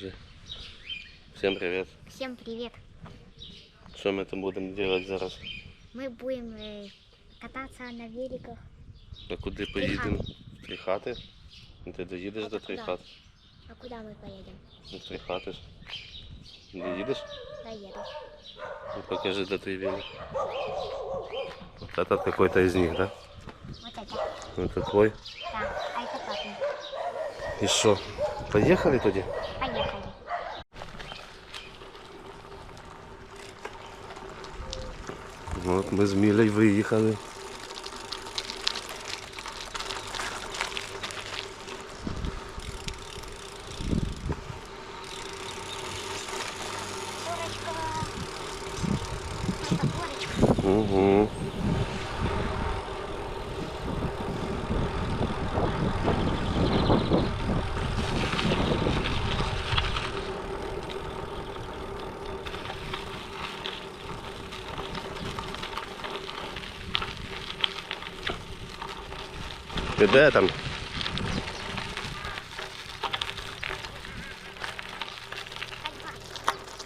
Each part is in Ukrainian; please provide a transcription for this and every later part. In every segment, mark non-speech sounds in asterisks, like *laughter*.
Вже. Всім привіт. Всем привет! Що ми там будемо робити зараз? Мы будем э, кататься на великах. А куди поїдемо? В три хати? Ну, Ти доїдеш А до то три куди? хат? А куда мы поедем? На три хати ж. Доїдеш? Доеду. Ну, покажи, де твій велик. Вот этот какой-то из них, да? Вот это. Это твой. Да. А это папин. І що? Поїхали тоді? От ми з Мілей виїхали. Ти де там?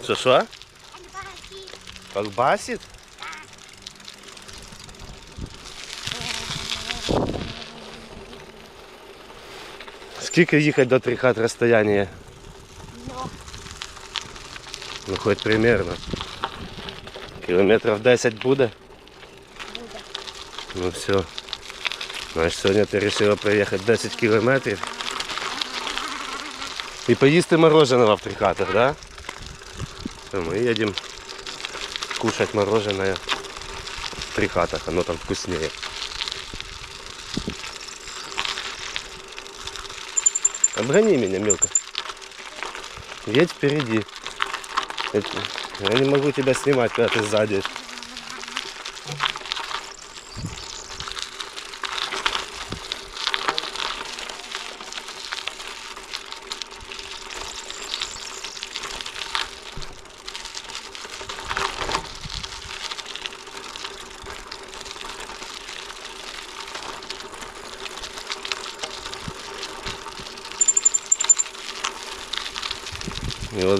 Що що? Альбаки. Колбасит? Скільки їхати до трьох хат розстояння? Но. Ну хоч примерно. Кілометрів 10 буде? Буде. Ну все. Значить, сьогодні ти вирішила проїхати 10 кілометрів. І поїсти мороженого в трихатах, да? То ми їдемо кушать мороженое в трихатах, оно там вкуснее. Обгони меня, мелко. Едь впереди. Это- Я не могу тебя снимать, когда ты сзади.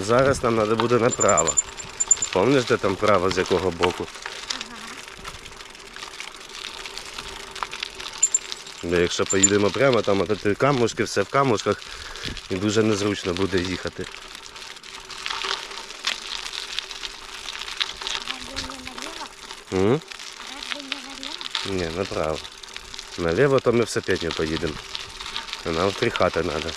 Зараз нам треба буде направо. Пам'ятаєш, де там право, з якого боку? Бо якщо поїдемо прямо, там от камушки, все в камушках, і дуже незручно буде їхати. М? Ні, направо. Наліво то ми в Сапетню поїдемо. Нам в три хати треба.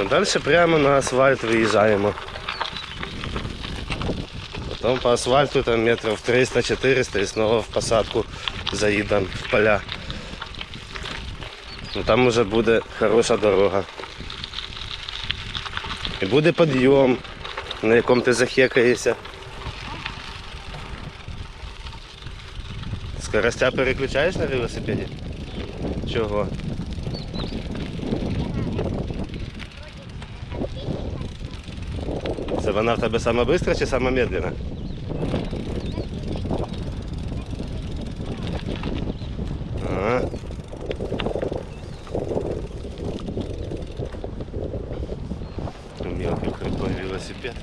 А далі прямо на асфальт виїжджаємо. Потім по асфальту там метрів 300-400 і знову в посадку заїдемо в поля. Ну, там вже буде хороша дорога. І буде підйом, на якому ти захекаєшся. Скоростя переключаєш на велосипеді? Чого? Це вона в тебе сама швидка чи сама медленна? Ага. Мілкий крутой велосипед.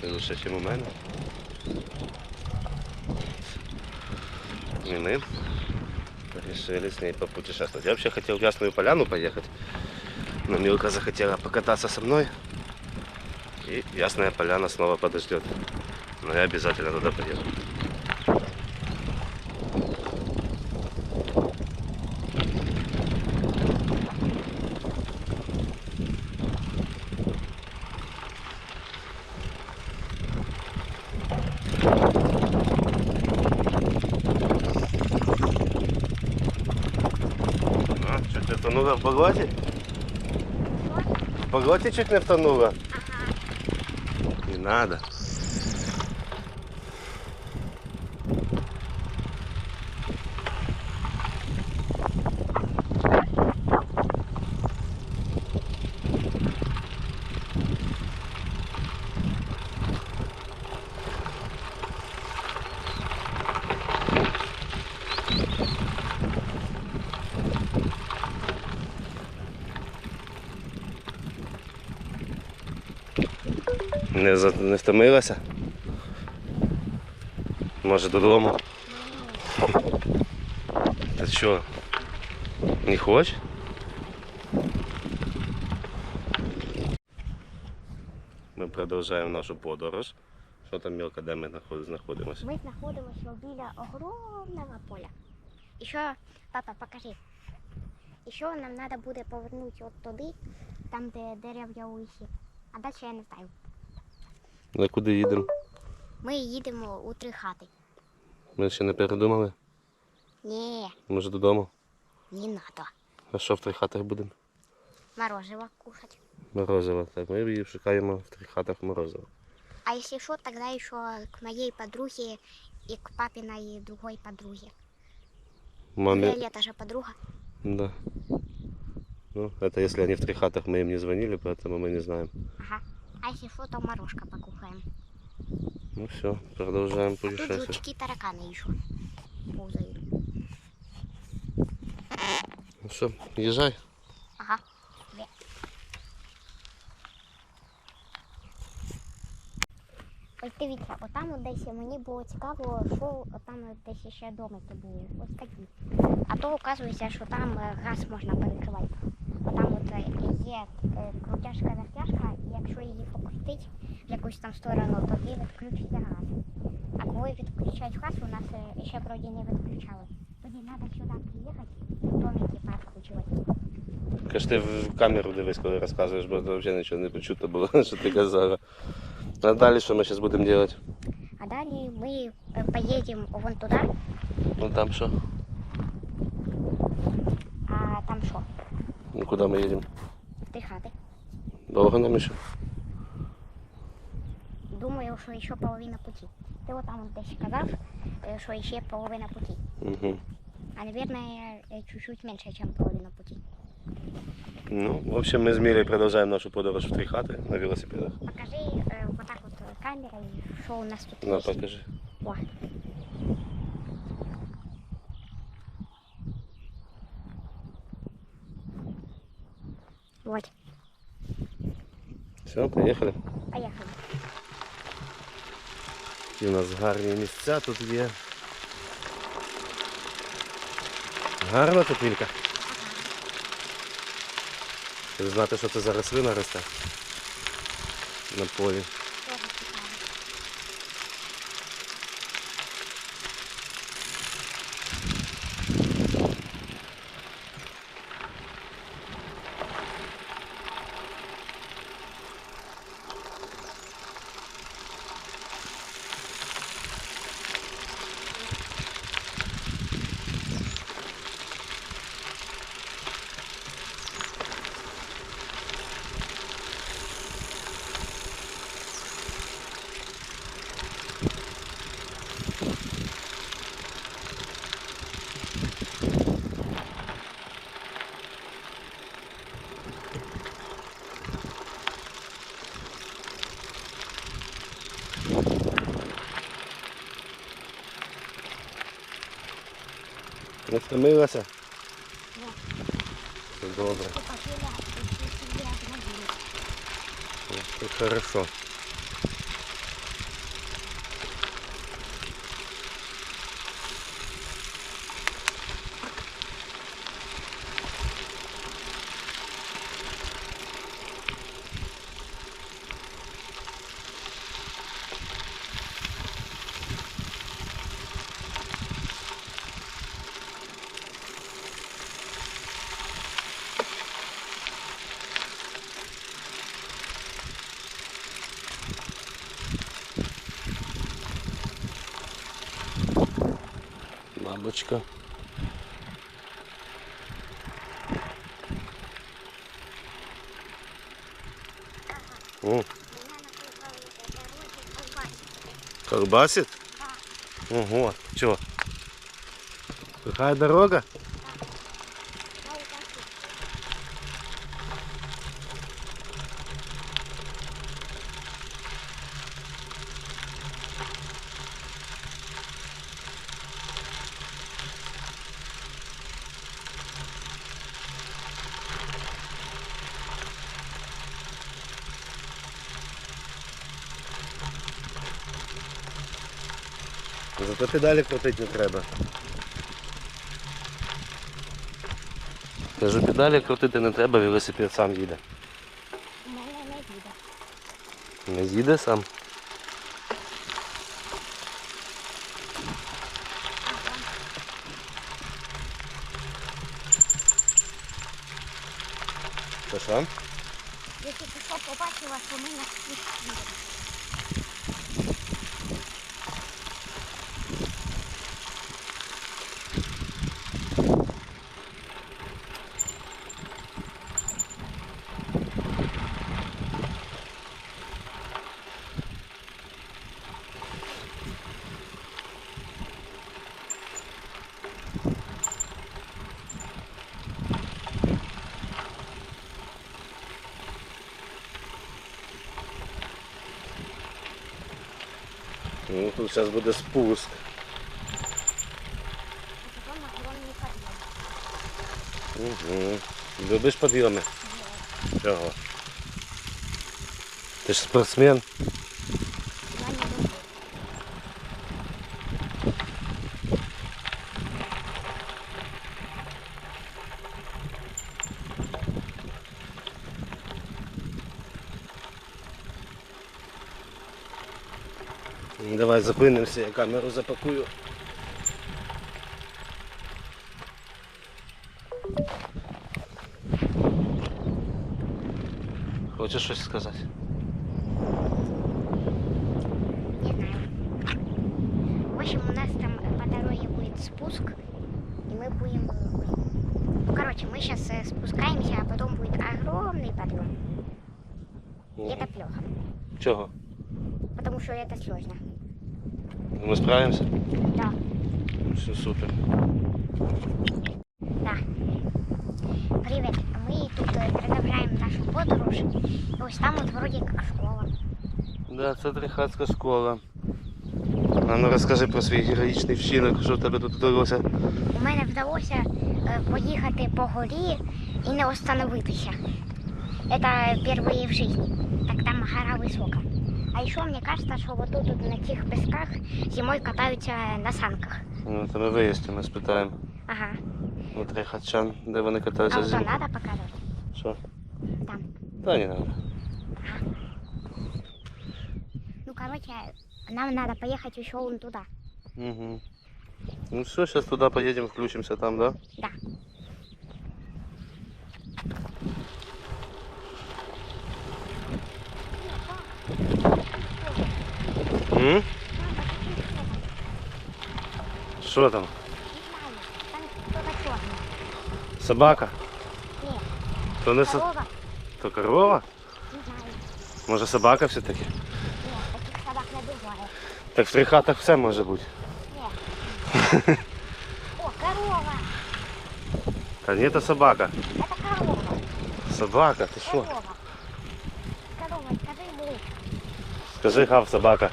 Це лише, ніж у мене. І ми решили с ней попутешествовать. Я вообще хотел в Ясную Поляну поехать. Но Милка захотела покататься со мной. И Ясная Поляна снова подождет. Но я обязательно туда что ты тонула в болоте? В болоте чуть не втонула. nada. Не, не втомилася? Може додому? Та що? Не хочеш? Ми продовжуємо нашу подорож. Що там мілка, де ми знаходимося? Ми знаходимося біля огромного поля. І що, папа, покажи. І що нам треба буде повернути от туди, там, де дерев'я у лісі. А далі я не знаю. На куди їдемо? Ми їдемо у три хати. Ми ще не передумали? Ні, Може додому? не треба. А що в трьох хатах будемо? Морожево кушать. Морозиво. Так, ми її шукаємо в трьох хатах морозиво. А если что, тогда еще к моей подруге и к папиной другой подруге. Мамі. Виолетта же подруга. Да. Ну, это если они в трех хатах, мы им не звонили, поэтому мы не знаем. Ага. А если что, то морожка покушаем. Ну все, продолжаем А тут путешествие. жучки тараканы еще ползают. Ну все, езжай. Ага. Две. Ось дивіться, отам от десь мені було цікаво, що там от десь ще домики були. Ось такі. А то оказується, що там е, газ можна перекривати. Отам от е, є е, крутяшка вертяшка, і якщо її покрутить в якусь там сторону, тоді відключиться газ. А коли відключають газ, у нас е, ще вроді не відключали. Тоді треба сюди приїхати, домики підкручувати. Каж ти в камеру дивись, коли розказуєш, бо то взагалі нічого не почуто було, *laughs* що ти казала. А далі що ми зараз будемо робити? А далі ми е, поїдемо вон туди, Ну там що? а там що? Ну куди ми їдемо? В три хати. Довго нам ще? Думаю, що ще половина пути. Ти отам от десь казав, е, що ще половина пути. Угу. А, наверное, е, чуть-чуть менше, ніж половина пути. Ну, в общем, ми з Мірою продовжуємо нашу подорож в три хати на велосипедах. Покажи е, отак от е, камерою, що у нас тут є. покажи. О. Вот, Все, поїхали. поехали. І у нас гарні місця тут є. Гарна тут Вілька. Треба знати, що це за рослина росте на полі. Тоже цікаво. Не втомилася? Це добре. Це хорошо. яблочко. О. Колбасит? Да. Ого, что? Какая дорога? Зато педалі крутити не треба. Кажу, педалі крутити не треба, велосипед сам їде. Не їде. Не їде сам. Що що? Я тільки що побачила, що ми на всіх їдемо. Ну, тут зараз буде спуск. Угу. Любиш підйоми? Чого? Ти ж спортсмен. Я не люблю. Ну, Давай зупинимося, я камеру запакую. Хочеш щось сказати? Не знаю. В общем, у нас там э, по дороге будет спуск, и мы будем... Ну, короче, мы сейчас спускаемся, а потом будет огромный подъем. И это плохо, Чого? потому что это сложно. Ми справимося? Да, Все супер. да. Привет, мы тут э, продолжаем нашу подорож. И ось там вот вроде как школа. Да, це Трихатська школа. А ну розкажи про свій героїчний вчинок, що в тебе тут вдалося. У мене вдалося е, поїхати по горі і не остановитися. Это впервые в жизни. Так там гора висока. А еще мне кажется, что вот тут вот на тих песках зимой катаются на санках. Ну, то ми виїздимо, спитаємо. Ага. У Трихатчан, де вони А катаються вот зимою. надо показать? Що? Там. Та не треба. Ну, короче, нам надо поехать еще вон туда. Угу. Ну все, сейчас туда поедем, включимся там, да? Да. М? Що там? Не знаю. Там кто-то черный. Собака? Нет. То не со... Корова? То корова? Не знаю. Може собака все-таки? Нет, таких собак не бывает. Так в трихатах все може бути. Нет. *laughs* О, корова! Та ні, це собака. Это корова. Собака, ти що? Корова. Корова, скажи ему. Скажи гав, собака.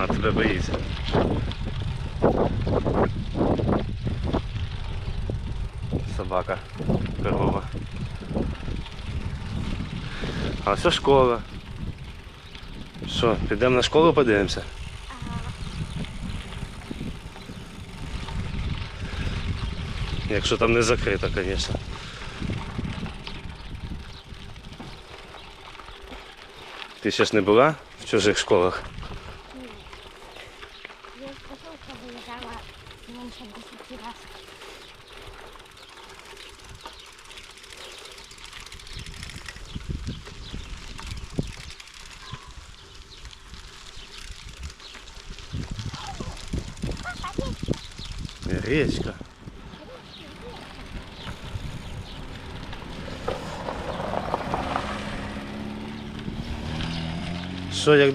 Вона тебе боїться. Собака, корова. А це школа. Що, підемо на школу подивимося? Якщо там не закрито, звісно. Ти ще не була в чужих школах?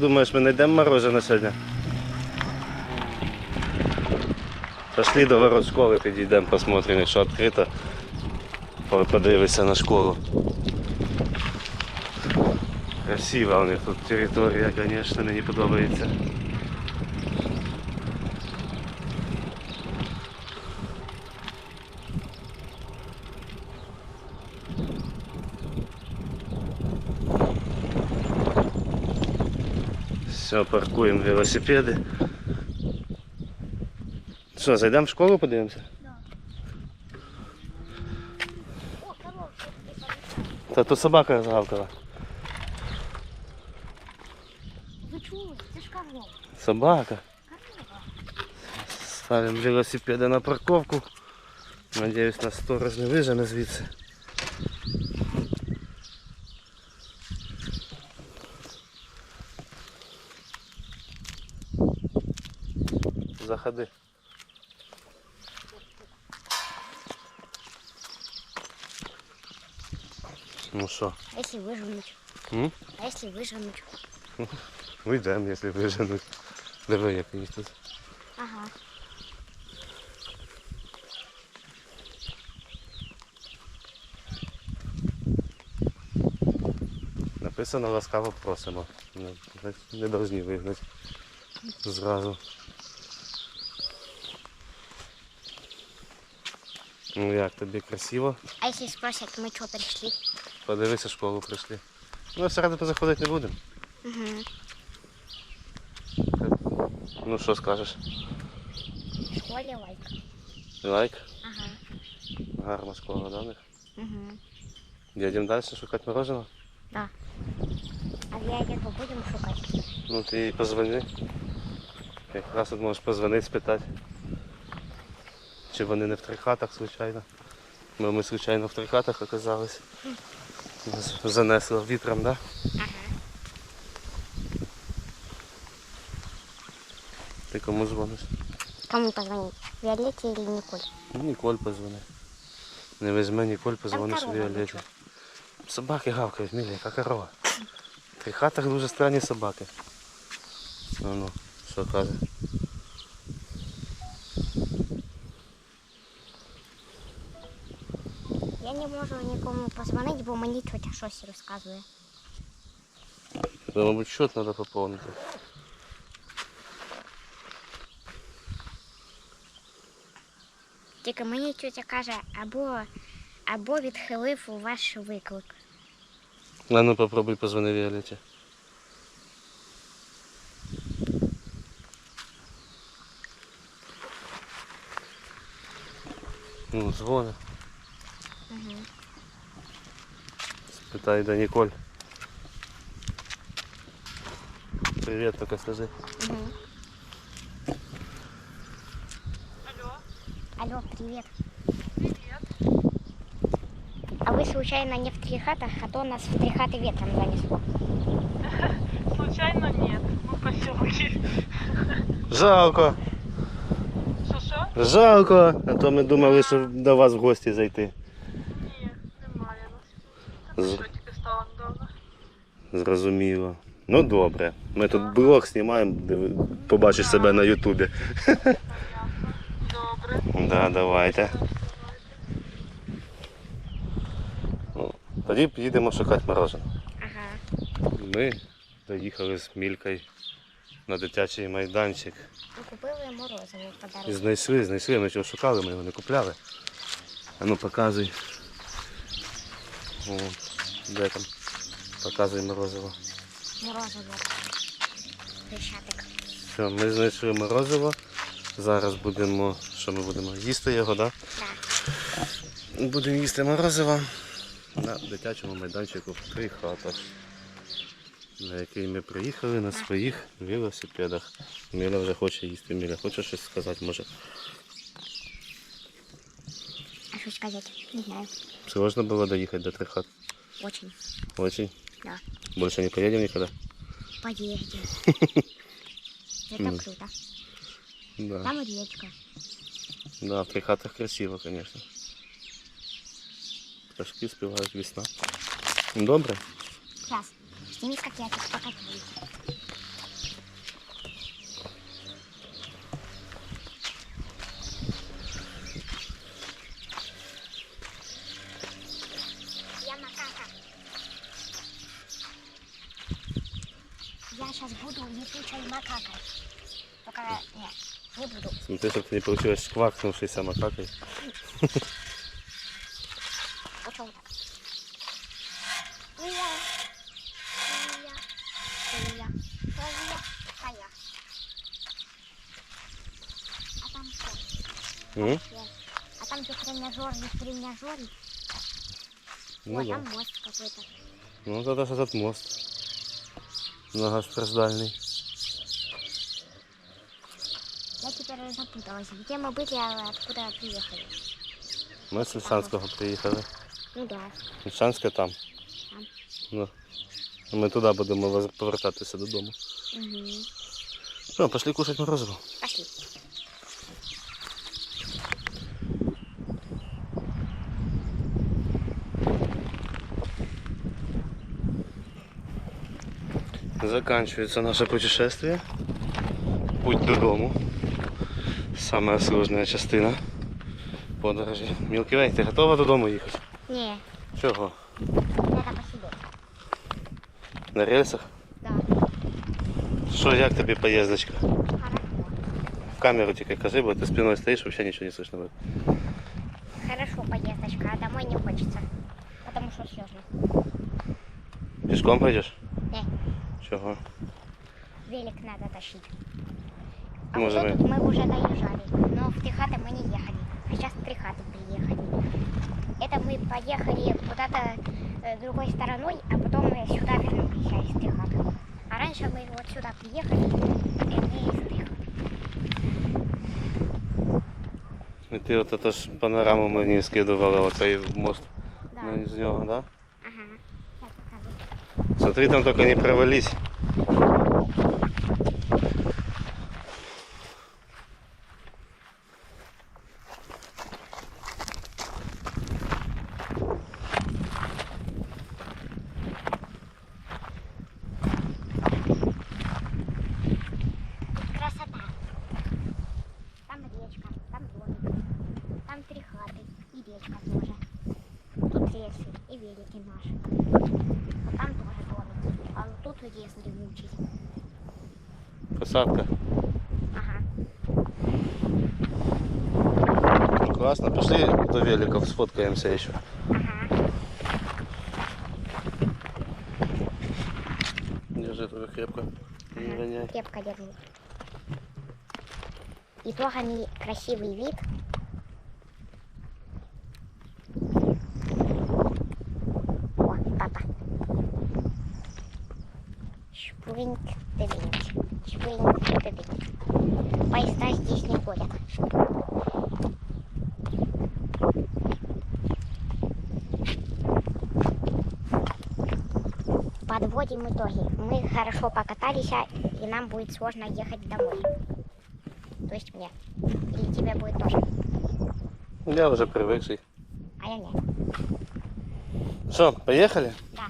Думаєш, ми знайдемо мороженое сьогодні? Пошли до ворот школи, підійдемо, посмотрим, якщо відкрито. По- Подивися на школу. Красива у них тут територія, звісно, мені подобається. Все, паркуємо велосипеди. Що, зайдемо в школу, подивимося? Та тут собака згавкала. Ви чули? Це ж корова. Собака. Ставимо велосипеди на парковку. Надіюсь, нас сторож не вижене звідси. Заходи. Ну що, А якщо виженуть? м? А якщо виженуть? вийдемо, якщо виженуть. Диви, як їх тут. Ага. Написано ласкаво просимо. Не, не, не повинні вигнати зразу. Ну як тобі красиво? А якщо спросять, ми чого прийшли? Подивися, школу прийшли. Ну, всередину заходити не будемо. Угу. Ну що скажеш? Школі лайк. Лайк. Ага. Гарна школа, да? в них? Угу. Їдемо далі шукати мороженого? Да. А в ягідку будемо шукати? Ну ти позвони. Якраз от можеш позвонити, спитати. Чи вони не в трьох хатах, звичайно. Бо ми, звичайно, в трьох хатах оказались. Нас занесло вітром, так? Да? Ти кому дзвониш? Кому позвонить? Виолетте или Николь? Ну, Ніколь позвони. Не візьме Ніколь, позвониш корова Віолеті. Собаки гавкають, мілі, яка корова. В трьох хатах дуже странні собаки. Ну, ну, що каже? можу нікому позвонити, бо мені тетя щось розказує. Да, мабуть, счет треба поповнити. Тільки мені тетя каже, або, або відхилив ваш виклик. А ну попробуй позвони Віолеті. Ну, дзвони. Спитай, да Ніколь. Привіт, тільки скажи. Угу. Алло, привет. Привет. А вы случайно не в Трихатах, а то нас в Трихаты ветром занесло. *laughs* Случайно нет. Мы в поселке. *laughs* Жалко, Що-що? жалко. А то ми думали, що до вас в гості зайти. Зрозуміло. Ну добре. Ми тут блог знімаємо, побачиш себе на Ютубі. Добре. Да, давайте. Ну, тоді підемо шукати морожене. Ага. Ми доїхали з Мількою на дитячий майданчик. Купили морозиво в І знайшли, знайшли, ми чого шукали, ми його не купляли. А ну показуй. О, де там? Показуй морозиво. Морозиво. Все, ми знайшли морозиво. Зараз будемо, що ми будемо? Їсти його, так? Так. Будемо їсти морозиво на дитячому майданчику в три хатах, на який ми приїхали на своїх велосипедах. Міля вже хоче їсти. Міля, хоче щось сказати, може. А що сказати? Не знаю. Сложно было доехать до трех хат? Очень. Очень? Да. Больше не поедем никогда? Поедем. *laughs* Это круто. Да. Там речка. Да, в трех хатах красиво, конечно. Пташки співають весна. Добре? Сейчас. Сними, как я тут покатаюсь. Я макака. Я сейчас буду летучей макакой. Только нет, не буду. Смотри, чтобы ты не получилось квакнувшейся макакой. Уя. А там же тренажер, не тренажер. Ну Ой, да. там мост какой-то. Ну тогда этот мост. Многостраждальный. Я запуталась. Где мы были, а откуда приехали? Ми з Ільшанського приїхали. Ну да. Ільшанське там. Там. Ну. Ми туди будемо воз- повертатися додому. Угу. Ну, пошли кушать морозиво. Пошли. Заканчивается наше путешествие. Путь додому. Самая сложная частина подорожі. Мілкі Вей, ти готова додому їхати? Не, Чого? надо посидеть. На рельсах? Да. Що, як тобі поїздочка? Хорошо. В камеру тільки кажи, бо ти спиною стоїш, взагалі нічого не слышно буде. Хорошо, поездочка, а домой не хочется. Потому что сложно. Пішком пойдеш? Не, Чого? велик надо тащить. А Може, вот тут мы уже доезжали, но в три хаты мы не ехали. А сейчас в три хаты приехали. Это мы поехали куда-то э, другой стороной, а потом мы сюда вернулись а, из три хаты. А раньше мы вот сюда приехали, и из три. І ти от це ж панораму мені скидувала, оцей мост. Да. Ну, з нього, да? Ага. Я покажу. Смотри, там только не провались. Красота. Там речка, там домик, там три хаты и речка тоже. Тут рельсы и велики наши. А там тоже домик. А вот тут лес дремучий. Посадка. Ага. Классно. Пошли до великов, сфоткаемся еще. Ага. Держи только крепко. Не ага. роняй. Крепко держу. И тоже не красивый вид. О, папа. Шпринг тыбинг. Поезда здесь не ходят. Подводим итоги. Мы хорошо покатались, а, и нам будет сложно ехать домой. То есть мне. Или тебе будет тоже. Я уже привыкший. А я нет. Что, поехали? Да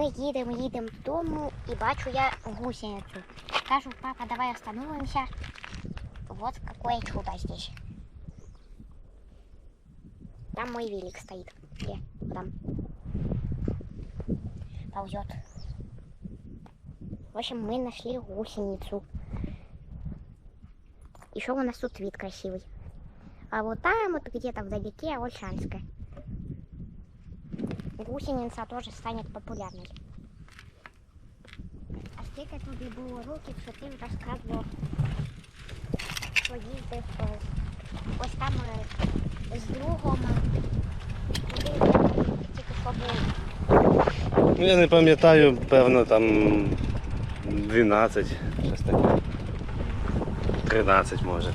Ми їдемо, їдемо додому і бачу я гусеницю. Кажу, папа, давай остановимся. Вот какое чудо здесь. Там мой велик стоит. Где? Вот Там. Ползет. В общем, мы нашли гусеницу. Еще у нас тут вид красивый. А вот там вот где-то вдалеке Ольшанская. Гусеница тоже станет популярной. А скільки тобі було років, що ти розказував, що їздив ось там з другом, туди тільки що. Ну, я не пам'ятаю, певно, там 12, щось таке. 13 може.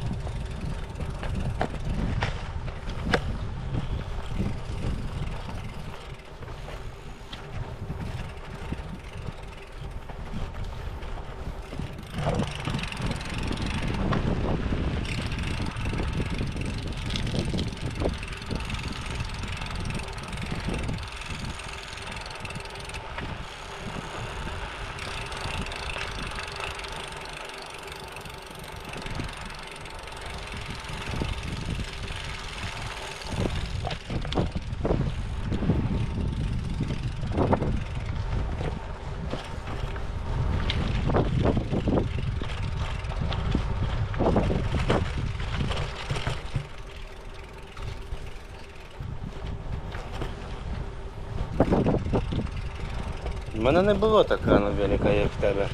Мене не було така рано велика, як в тебе.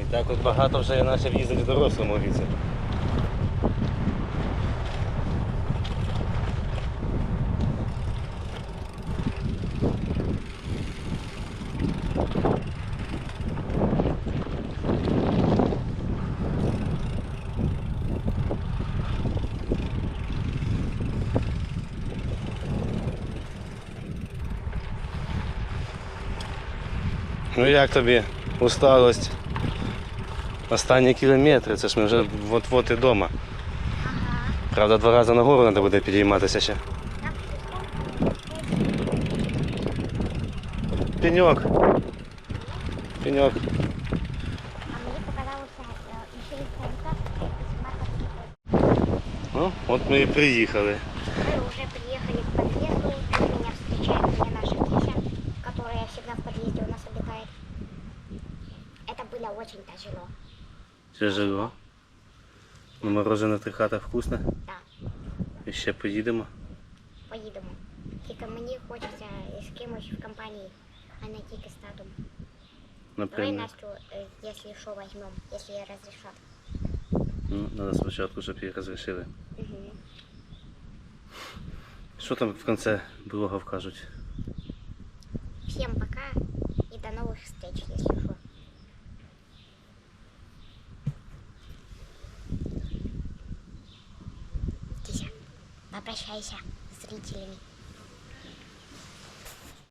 І так от багато вже я почав їздити в дорослому віці. як тобі усталость? Останні кілометри, це ж ми вже от-от і вдома. Ага. Правда, два рази нагору треба буде підійматися ще. Так, Пеньок. Пеньок. А мені показалося, е, ще від концерт, і Ну, от ми і приїхали. Было очень тяжело. Тяжело. Ну, мороженое в трих хатах вкусне. Да, І ще поїдемо. поїдемо. Тільки мені хочеться з кимось в компанії, а не тільки з татом. Давай Наприклад. Настю, е, якщо що, возьмем, якщо я розрішат. Ну, треба спочатку, щоб її розрішили. Угу. Що там в кінці блога вкажуть? Всем пока и до новых встреч, если что. Кися, попрощайся с зрителями.